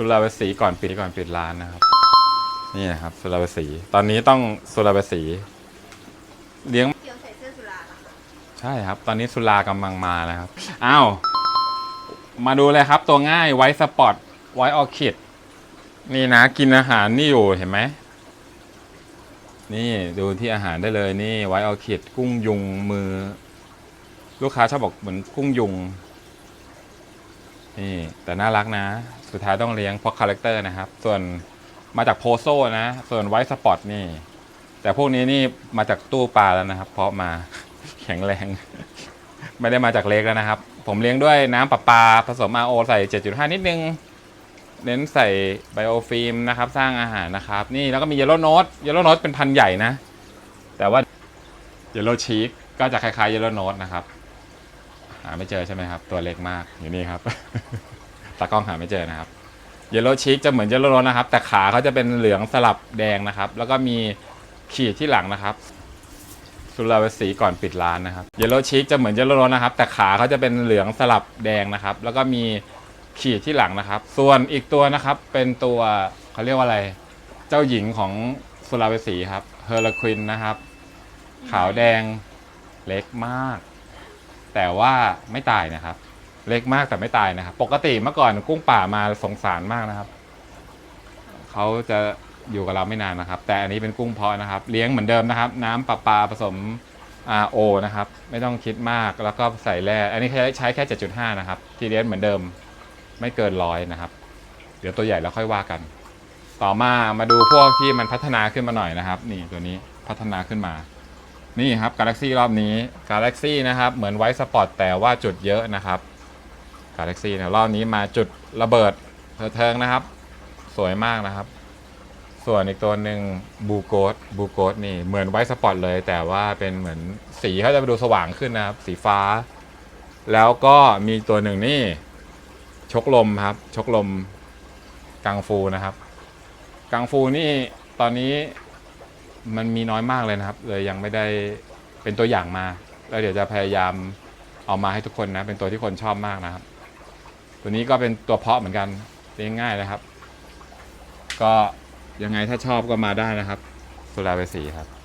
สุราวสีก่อนปิดก่อนปิดร้านนะครับ นี่นะครับ สุราวสี ตอนนี้ต้องสุราวสี เลี้ยงเกียวใส่เสื้อสุราเหรอคะใช่ครับ ตอนนี้สุรากำลังมาแล้วครับอ้าวมาดูเลยครับ ตัวง่ายไวสปอตไวออคิดนี่นะ กินอาหารนี่อยู่เห็นไหมนี่ดูที่อาหารได้เลยนี่ไวออคิดกุ้งยุงมือ ลูกค้าชอบบอกเหมือนกุ้งยุง นี่แต่น่ารักนะ สุดท้ายต้องเลี้ยงเพราะคาแรคเตอร์นะครับ ส่วนมาจากโพโซนะ ส่วนไวท์สปอตนี่ แต่พวกนี้นี่มาจากตู้ปลาแล้วนะครับ เพราะมาแข็งแรง ไม่ได้มาจากเล็กแล้วนะครับ ผมเลี้ยงด้วยน้ำประปาผสม RO ใส่ 7.5 นิดนึง เน้นใส่ไบโอฟิล์มนะครับ สร้างอาหารนะครับ นี่แล้วก็มีเยลโล่โน e เยลโล่โน e เป็นพันธุ์ใหญ่นะ แต่ว่าเยลโล่ชีกก็จะคล้ายๆเยลโล่โน e นะครับาไม่เจอใช่ไหมครับ ตัวเล็กมากอยู่นี่ครับ ตากล้องหาไม่เจอนะครับเยลโลชีกจะเหมือนเยลโลนะครับ แต่ขาเขาจะเป็นเหลืองสลับแดงนะครับ แล้วก็มีขีดที่หลังนะครับ สุราวสีก่อนปิดร้านนะครับเยลโลชีกจะเหมือนเยลโลนนะครับ แต่ขาเขาจะเป็นเหลืองสลับแดงนะครับ แล้วก็มีขีดที่หลังนะครับ ส่วนอีกตัวนะครับเป็นตัวเขาเรียกว่าอะไร เจ้าหญิงของสุราวสีครับเฮอร์ลควินนะครับ ขาวแดงเล็กมาก แต่ว่าไม่ตายนะครับ เล็กมากแต่ไม่ตายนะครับ ปกติเมื่อก่อนกุ้งป่ามาสงสารมากนะครับเขาจะอยู่กับเราไม่นานนะครับ แต่อันนี้เป็นกุ้งเพาะนะครับ เลี้ยงเหมือนเดิมนะครับ น้ำประปลาผสม RO นะครับ ไม่ต้องคิดมากแล้วก็ใส่แร่อันนี้ใช้ใช้แค่ 7.5 นะครับ ทีเดียนเหมือนเดิมไม่เกินร้อยนะครับ เดี๋ยวตัวใหญ่แล้วค่อยว่ากัน ต่อมามาดูพวกที่มันพัฒนาขึ้นมาหน่อยนะครับ นี่ตัวนี้พัฒนาขึ้นมา นี่ครับ Galaxy รอบนี้ Galaxy นะครับเหมือนไวท์สปอตแต่ว่าจุดเยอะนะครับ Galaxy นะรอบนี้มาจุดระเบิดเทิงนะครับ สวยมากนะครับ ส่วนอีกตัวหนึ่งบูโกสบูโกสนี่เหมือนไวท์สปอตเลย แต่ว่าเป็นเหมือนสีเขาจะไปดูสว่างขึ้นนะครับ สีฟ้า แล้วก็มีตัวหนึ่งนี่ชกลมครับ ชกลมกังฟูนะครับ กังฟูนี่ตอนนี้ มันมีน้อยมากเลยนะครับ เลยยังไม่ได้เป็นตัวอย่างมา แล้วเดี๋ยวจะพยายามเอามาให้ทุกคนนะ เป็นตัวที่คนชอบมากนะครับ ตัวนี้ก็เป็นตัวเพาะเหมือนกันเลี้ยงง่ายนะครับ ก็ยังไงถ้าชอบก็มาได้นะครับ สุราเวสีครับ